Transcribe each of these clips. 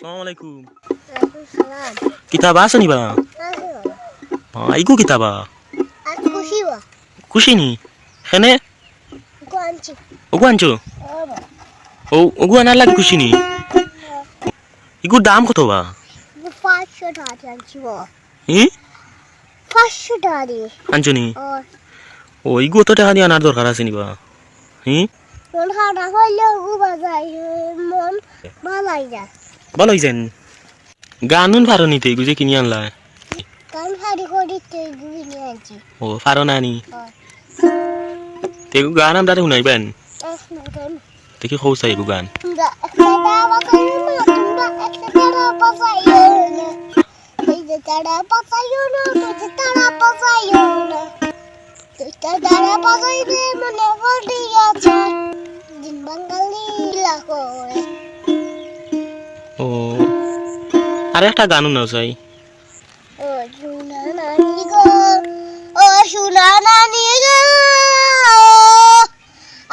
আসসালামু আলাইকুম. কিতাব আছে নিবা হ্যাঁ ইগু কিতাবা. খুশি নি হেনে. ওগু আনছো? ও ওগু আনার লাগে খুশি নি ইগুর দাম কত বা fasyo tadi anci wo. হি Fasyo tadi. আনছো নি Oh, ও ইগু অত টাকা দিয়ে আনার দরকার আছে নিবা হি mon hana hoyle gu bazai mon balai ja. ভালো হইছেন গানুন ফারো নিতে যে কিনি আনলা. ও ফারো না নি Oh. তে ইগু গান আমরা শুনাইবেন Eh. দেখি খৌসাই ইগু গান Enggak, ada apa sayuna? Enggak, ada apa sayuna? Ada apa sayuna? Ada apa sayuna? ও আর একটা গানও না চাই shuna nani go. Shuna nani go.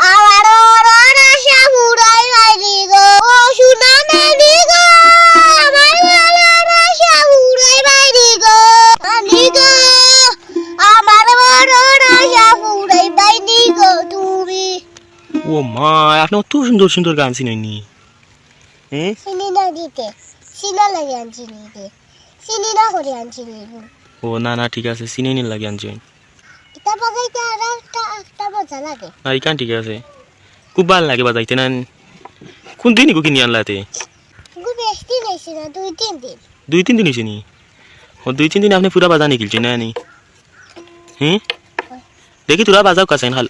আমার ওরা শাহুরাই বাইরে গো ও মা আপনি অত সুন্দর সুন্দর গান শুনেননি হ্যাঁ চিনি না দিতে চিনা লাগে আনছি নিতে চিনি না করে আনছি ও না না ঠিক আছে চিনে নিন লাগে আনছেন এটা বাজাইতে আর একটা একটা মজা লাগে আর ইকান ঠিক আছে খুব ভালো লাগে বাজাইতে না কোন দিন ইগু কিনি আনলাতে খুব বেশি নিয়েছি না দুই তিন দিন দুই তিন দিন হয়েছে নি ও দুই তিন দিন আপনি পুরা বাজার নিকিলছে না নি হ্যাঁ দেখি তোরা বাজাও কাছেন হাল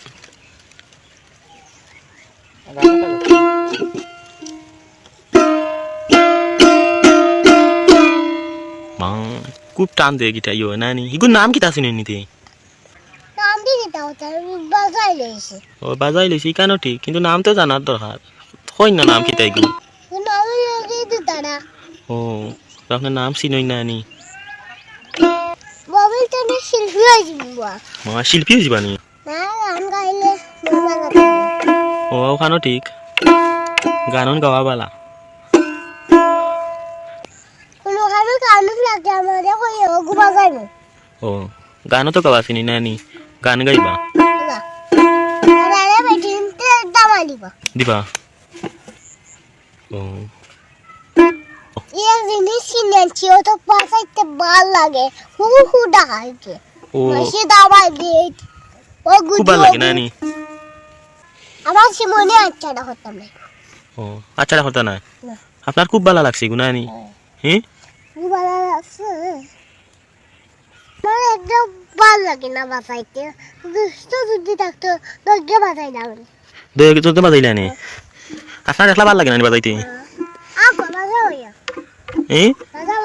মা খুব টান দে গিটা ইয়ো না নি ইগুর নাম কিতা শুনে নিতে নাম দিয়ে দিতে হতো আমি বাজাই লইছি ও বাজাই লইছি কেন ঠিক কিন্তু নাম তো জানার দরকার হয় না নাম কিতা কিন্তু আমি লগে দিতে না ও তো আপনার নাম চিনই না টেনে শিল্পী হয়ে যাবি মা শিল্পী নি না গান গাইলে ও ঠিক গানন গাওয়া বালা ও গানও তো গাওয়া চিনি না গান গাইবা দিব দিবা ও এই জিনিস কিনেছি ও তো বাজাইতে ভালো লাগে হু হু ডাকাইতে ও বেশি দামা দিয়ে ও গুড ভালো লাগে না নি আমার সিমনে আচ্ছাটা হতাম না ও রাখো না না। আপনার খুব ভালো লাগছে গুনা নি হ্যাঁ খুব মানে একদম ভালো লাগে না বাজাইতে। দুষ্ট যদি থাকতো দরজা বাজাই না আমি দে তো বাজাইলা নি আপনার একলা ভালো লাগে না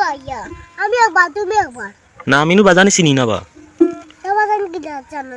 হইয়া আমি একবার তুমি একবার। না আমিনু বাজানি চিনি না বা। বাজান কি জানো